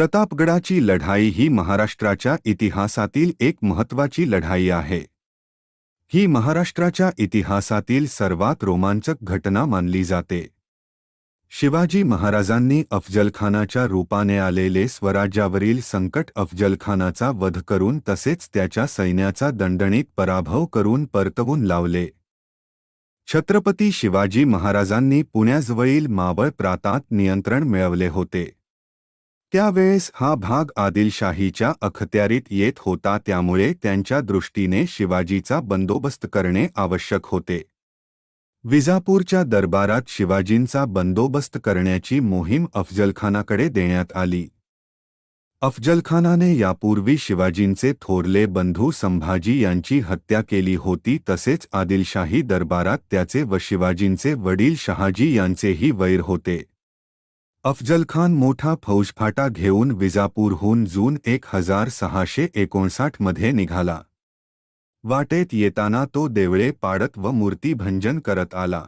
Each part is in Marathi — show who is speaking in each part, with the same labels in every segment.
Speaker 1: प्रतापगडाची लढाई ही महाराष्ट्राच्या इतिहासातील एक महत्त्वाची लढाई आहे. ही महाराष्ट्राच्या इतिहासातील सर्वात रोमांचक घटना मानली जाते. शिवाजी महाराजांनी अफजलखानाच्या रूपाने आलेले स्वराज्यावरील संकट अफजलखानाचा वध करून तसेच त्याच्या सैन्याचा दणदणीत पराभव करून परतवून लावले. छत्रपती शिवाजी महाराजांनी पुण्याजवळील मावळ प्रांतात नियंत्रण मिळवले होते. त्यावेळेस हा भाग आदिलशाहीच्या अखत्यारीत येत होता त्यामुळे त्यांच्या दृष्टीने शिवाजीचा बंदोबस्त करणे आवश्यक होते. विजापूरच्या दरबारात शिवाजींचा बंदोबस्त करण्याची मोहीम अफजलखानाकडे देण्यात आली. अफजलखानाने यापूर्वी शिवाजींचे थोरले बंधू संभाजी यांची हत्या केली होती तसेच आदिलशाही दरबारात त्याचे व शिवाजींचे वडील शहाजी यांचेही वैर होते. अफजलखान मोठा फौजफाटा घेऊन विजापूरहून जून एक हजार सहाशे एकोणसाठमध्ये निघाला. वाटेत येताना तो देवळे पाडत व मूर्तीभंजन करत आला.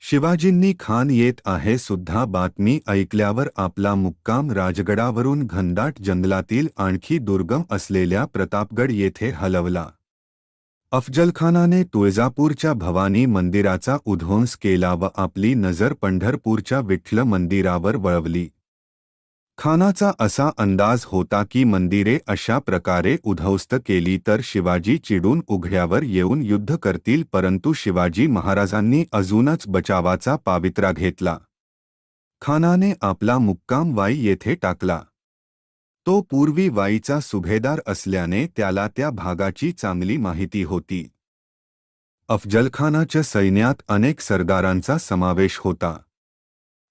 Speaker 1: शिवाजींनी खान येत आहे सुद्धा बातमी ऐकल्यावर आपला मुक्काम राजगडावरून घनदाट जंगलातील आणखी दुर्गम असलेल्या प्रतापगड येथे हलवला. अफजलखानाने तुळजापूरच्या भवानी मंदिराचा उध्वंस केला व आपली नजर पंढरपूरच्या विठ्ठल मंदिरावर वळवली. खानाचा असा अंदाज होता की मंदिरे अशा प्रकारे उध्वस्त केली तर शिवाजी चिडून उघड्यावर येऊन युद्ध करतील परंतु शिवाजी महाराजांनी अजूनच बचावाचा पावित्रा घेतला. खानाने आपला मुक्काम वाई येथे टाकला. तो पूर्वी वाईचा सुभेदार असल्याने त्याला त्या भागाची चांगली माहिती होती. अफजलखानाच्या सैन्यात अनेक सरदारांचा समावेश होता.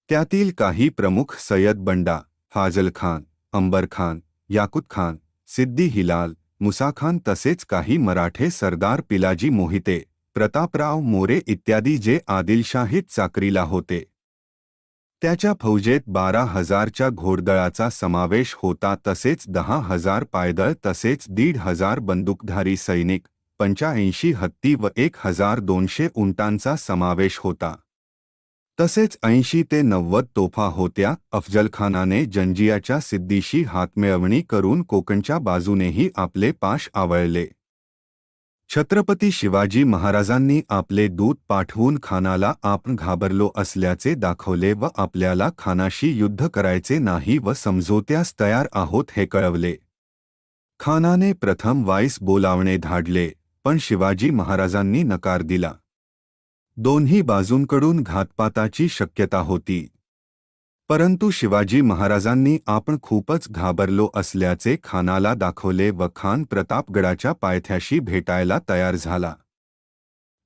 Speaker 1: त्यातील काही प्रमुख सय्यद बंडा फाजलखान अंबरखान याकुतखान सिद्दी हिलाल मुसाखान तसेच काही मराठे सरदार पिलाजी मोहिते प्रतापराव मोरे इत्यादी जे आदिलशाहीत चाकरीला होते. त्याच्या फौजेत बारा हजारच्या घोडदळाचा समावेश होता तसेच दहा हजार पायदळ तसेच दीड हजार बंदूकधारी सैनिक पंच्याऐंशी हत्ती व एक हजार दोनशे उंटांचा समावेश होता. तसेच ऐंशी ते नव्वद तोफा होत्या अफजलखानाने जंजियाच्या सिद्धीशी हातमिळवणी करून कोकणच्या बाजूनेही आपले पाश आवळले. छत्रपती शिवाजी महाराजांनी आपले दूत पाठवून खानाला आपण घाबरलो असल्याचे दाखवले व आपल्याला खानाशी युद्ध करायचे नाही व समजोत्यास तयार आहोत हे कळवले. खानाने प्रथम वाईस बोलावणे धाडले पण शिवाजी महाराजांनी नकार दिला. दोन्ही बाजूंकडून घातपाताची शक्यता होती. परंतु शिवाजी महाराजांनी आपण खूपच घाबरलो असल्याचे खानाला दाखवले व खान प्रतापगडाच्या पायथ्याशी भेटायला तयार झाला.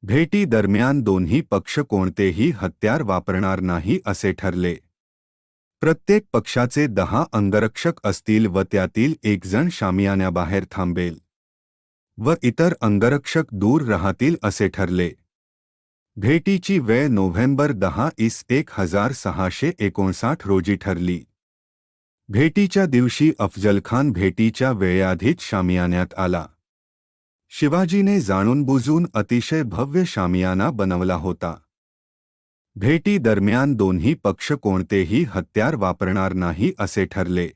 Speaker 1: भेटी दरम्यान दोन्ही पक्ष कोणतेही हत्यार वापरणार नाही असे ठरले. प्रत्येक पक्षाचे दहा अंगरक्षक असतील व त्यातील एकजण शामियान्याबाहेर थांबेल. व इतर अंगरक्षक दूर राहतील असे ठरले. भेटीची वेळ नोव्हेंबर दहा इस एक हजार सहाशे एकोणसाठ रोजी ठरली. भेटीच्या दिवशी अफजलखान भेटीच्या वेळेआधीच शामियान्यात आला. शिवाजीने जाणून बुजून अतिशय भव्य शामियाना बनवला होता. भेटी दरम्यान दोन्ही पक्ष कोणतेही हत्यार वापरणार नाही असे ठरले.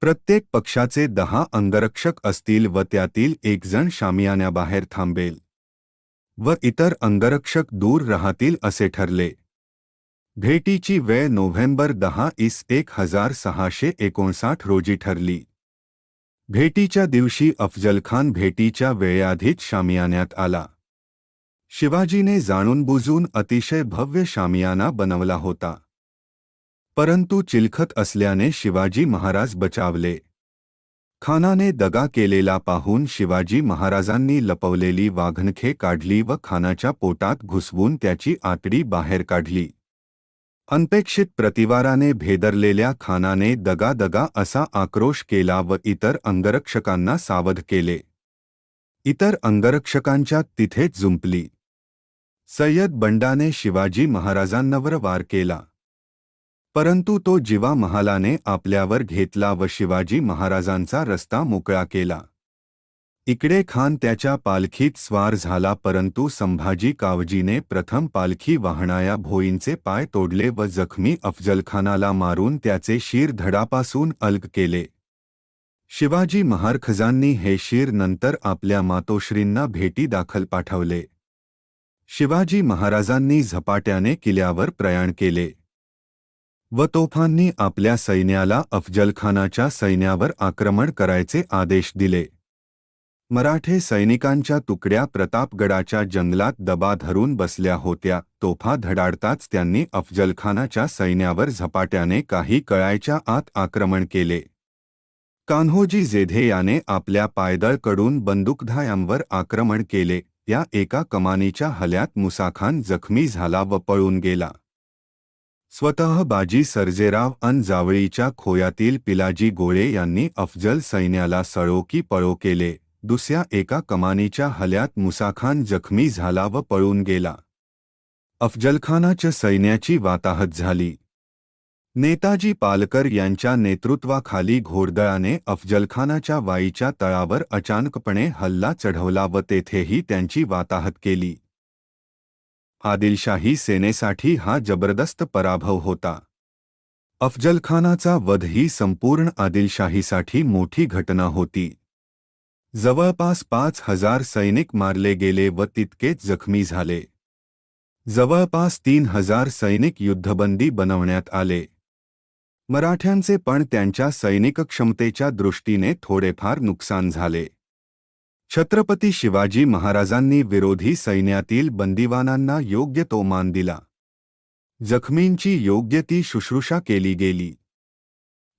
Speaker 1: प्रत्येक पक्षाचे दहा अंगरक्षक असतील व त्यातील एकजण शामियान्याबाहेर थांबेल. व इतर अंगरक्षक दूर राहतील असे ठरले. भेटीची वेळ नोव्हेंबर दहा इस एक हजार सहाशे एकोणसाठ रोजी ठरली. भेटीच्या दिवशी अफजलखान भेटीच्या वेळेआधीच शामियान्यात आला. शिवाजीने जाणून बुजून अतिशय भव्य शामियाना बनवला होता. परंतु चिलखत असल्याने शिवाजी महाराज बचावले. खानाने दगा केलेला पाहून शिवाजी महाराजांनी लपवलेली वाघनखे काढली व खानाच्या पोटात घुसवून त्याची आतडी बाहेर काढली. अनपेक्षित प्रतिवाराने भेदरलेल्या खानाने दगा असा आक्रोश केला व इतर अंगरक्षकांना सावध केले. इतर अंगरक्षकांच्या तिथेच जुंपली. सय्यद बंडाने शिवाजी महाराजांवर वार केला. परंतु तो जिवा महालाने आपल्यावर घेतला व शिवाजी महाराजांचा रस्ता मोकळा केला. इकडे खान त्याच्या पालखीत स्वार झाला परंतु संभाजी कावजीने प्रथम पालखी वाहणाया भोईंचे पाय तोडले व जखमी अफजलखानाला मारून त्याचे शीर धडापासून अलग केले. शिवाजी महारखजांनी हे शीर नंतर आपल्या मातोश्रींना भेटी दाखल पाठवले. शिवाजी महाराजांनी झपाट्याने किल्ल्यावर प्रयाण केले. व तोफांनी आपल्या सैन्याला अफजलखानाच्या सैन्यावर आक्रमण करायचे आदेश दिले. मराठे सैनिकांच्या तुकड्या प्रतापगडाच्या जंगलात दबा धरून बसल्या होत्या. तोफा धडाडताच त्यांनी अफजलखानाच्या सैन्यावर झपाट्याने काही कळायच्या आत आक्रमण केले. कान्होजी जेधे याने आपल्या पायदळकडून बंदुकधायांवर आक्रमण केले. त्या एका कमानीच्या हल्यात मुसाखान जखमी झाला व पळून गेला. स्वतः बाजी सर्जेराव अन जावळीच्या खोयातील पिलाजी गोळे यांनी अफजल सैन्याला सळो की पळो केले. दुसऱ्या एका कमानीच्या हल्यात मुसाखान जखमी झाला व पळून गेला. अफजलखानाच्या सैन्याची वाताहत झाली. नेताजी पालकर यांच्या नेतृत्वाखाली घोडदळाने अफजलखानाच्या वाईच्या तळावर अचानकपणे हल्ला चढवला व तेथेही त्यांची वाताहत केली. आदिलशाही सेनेसाठी हा जबरदस्त पराभव होता. अफजलखानाचा वध ही संपूर्ण आदिलशाहीसाठी मोठी घटना होती. जवळपास पाच हजार सैनिक मारले गेले व तितकेच जखमी झाले. जवळपास तीन हजार सैनिक युद्धबंदी बनवण्यात आले. मराठ्यांचे पण त्यांच्या सैनिक क्षमतेच्या दृष्टीने थोडेफार नुकसान झाले. छत्रपती शिवाजी महाराजांनी विरोधी सैन्यातील बंदिवानांना योग्य तो मान दिला. जखमींची योग्य ती शुश्रूषा केली गेली.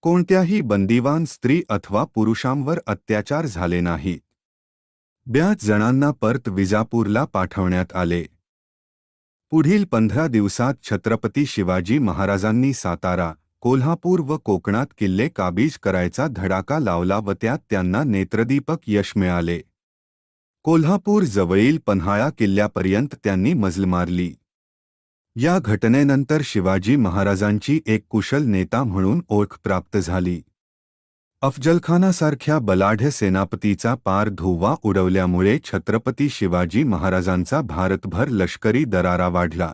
Speaker 1: कोणत्याही बंदिवान स्त्री अथवा पुरुषांवर अत्याचार झाले नाहीत. ब्याच जणांना परत विजापूरला पाठवण्यात आले. पुढील पंधरा दिवसात छत्रपती शिवाजी महाराजांनी सातारा कोल्हापूर व कोकणात किल्ले काबीज करायचा धडाका लावला व त्यात त्यांना नेत्रदीपक यश मिळाले. कोल्हापूर जवळील पन्हाळा किल्ल्यापर्यंत त्यांनी मजल मारली. या घटनेनंतर शिवाजी महाराजांची एक कुशल नेता म्हणून ओळख प्राप्त झाली. अफजलखानासारख्या बलाढ्य सेनापतीचा पार धुव्वा उडवल्यामुळे छत्रपती शिवाजी महाराजांचा भारतभर लष्करी दरारा वाढला.